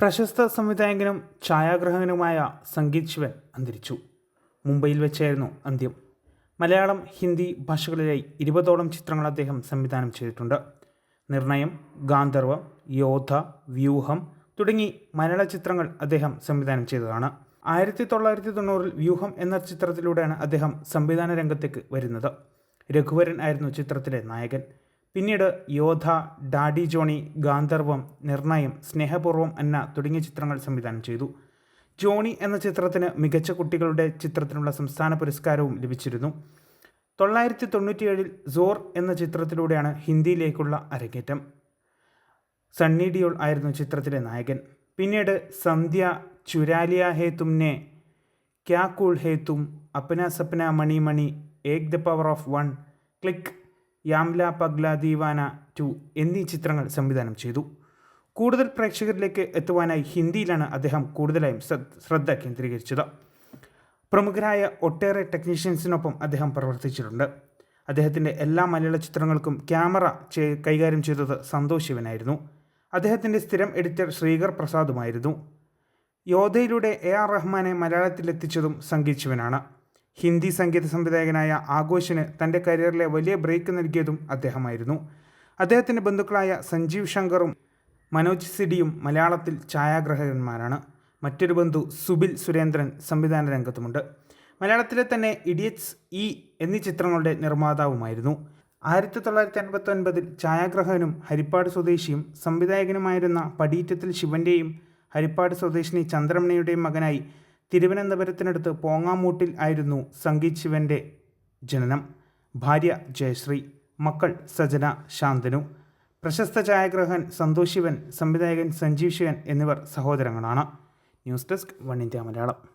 പ്രശസ്ത സംവിധായകനും ഛായാഗ്രഹകനുമായ സംഗീത് ശിവൻ അന്തരിച്ചു. മുംബൈയിൽ വെച്ചായിരുന്നു അന്ത്യം. മലയാളം ഹിന്ദി ഭാഷകളിലായി ഇരുപതോളം ചിത്രങ്ങൾ അദ്ദേഹം സംവിധാനം ചെയ്തിട്ടുണ്ട്. നിർണയം ഗാന്ധർവം യോധ വ്യൂഹം തുടങ്ങി മലയാള ചിത്രങ്ങൾ അദ്ദേഹം സംവിധാനം ചെയ്തതാണ്. ആയിരത്തി തൊള്ളായിരത്തി തൊണ്ണൂറിൽ വ്യൂഹം എന്ന ചിത്രത്തിലൂടെയാണ് അദ്ദേഹം സംവിധാന രംഗത്തേക്ക് വരുന്നത്. രഘുവരൻ ആയിരുന്നു ചിത്രത്തിലെ നായകൻ. പിന്നീട് യോധ ഡാഡി ജോണി ഗാന്ധർവം നിർണയം സ്നേഹപൂർവം എന്ന തുടങ്ങിയ ചിത്രങ്ങൾ സംവിധാനം ചെയ്തു. ജോണി എന്ന ചിത്രത്തിന് മികച്ച കുട്ടികളുടെ ചിത്രത്തിനുള്ള സംസ്ഥാന പുരസ്കാരവും ലഭിച്ചിരുന്നു. തൊള്ളായിരത്തി തൊണ്ണൂറ്റിയേഴിൽ സോർ എന്ന ചിത്രത്തിലൂടെയാണ് ഹിന്ദിയിലേക്കുള്ള അരങ്ങേറ്റം. സണ്ണി ഡിയോൾ ആയിരുന്നു ചിത്രത്തിലെ നായകൻ. പിന്നീട് സന്ധ്യ ചുരാലിയ ഹേ തുംനെ Kya cool Hai Tum Apna Sapna Mani Mani Ek the power of one click Yamla Pagla Deewana two എന്നീ ചിത്രങ്ങൾ സംവിധാനം ചെയ്തു. കൂടുതൽ പ്രേക്ഷകരിലേക്ക് എത്തുവാനായി ഹിന്ദിയിലാണ് അദ്ദേഹം കൂടുതലായും ശ്രദ്ധ- കേന്ദ്രീകരിച്ചത്. പ്രമുഖരായ ഒട്ടേറെ ടെക്നീഷ്യൻസിനൊപ്പം അദ്ദേഹം പ്രവർത്തിച്ചിട്ടുണ്ട്. അദ്ദേഹത്തിന്റെ എല്ലാ മലയാള ചിത്രങ്ങൾക്കും ക്യാമറ കൈകാര്യം ചെയ്തത് സന്തോഷ് ശിവനായിരുന്നു. അദ്ദേഹത്തിന്റെ സ്ഥിരം എഡിറ്റർ ശ്രീകർ പ്രസാദുമായിരുന്നു. യോധയിലൂടെ എ ആർ റഹ്മാനെ മലയാളത്തിലെത്തിച്ചതും സംഗീത് ശിവനാണ്. ഹിന്ദി സംഗീത സംവിധായകനായ ആഘോഷിന് തന്റെ കരിയറിലെ വലിയ ബ്രേക്ക് നൽകിയതും അദ്ദേഹമായിരുന്നു. അദ്ദേഹത്തിന്റെ ബന്ധുക്കളായ സഞ്ജീവ് ശങ്കറും മനോജ് സിഡിയും മലയാളത്തിൽ ഛായാഗ്രഹകന്മാരാണ്. മറ്റൊരു ബന്ധു സുബിൽ സുരേന്ദ്രൻ സംവിധാന രംഗത്തുമുണ്ട്. മലയാളത്തിലെ തന്നെ ഇഡിയറ്റ്സ് ഇ എന്നീ ചിത്രങ്ങളുടെ നിർമ്മാതാവുമായിരുന്നു. ആയിരത്തി തൊള്ളായിരത്തി അൻപത്തി ഒൻപതിൽ ഛായാഗ്രഹകനും ഹരിപ്പാട് സ്വദേശിയും സംവിധായകനുമായിരുന്ന പടീറ്റത്തിൽ ശിവന്റെയും ഹരിപ്പാട് സ്വദേശിനി ചന്ദ്രമണിയുടെയും മകനായി തിരുവനന്തപുരത്തിനടുത്ത് പോങ്ങാമൂട്ടിൽ ആയിരുന്നു സംഗീത് ശിവന്റെ ജനനം. ഭാര്യ ജയശ്രീ മക്കൾ സജന ശാന്തനു. പ്രശസ്ത ഛായാഗ്രഹൻ സന്തോഷ് ശിവൻ സംവിധായകൻ സഞ്ജീവ് ശിവൻ എന്നിവർ സഹോദരങ്ങളാണ്. News desk one India Malayalam.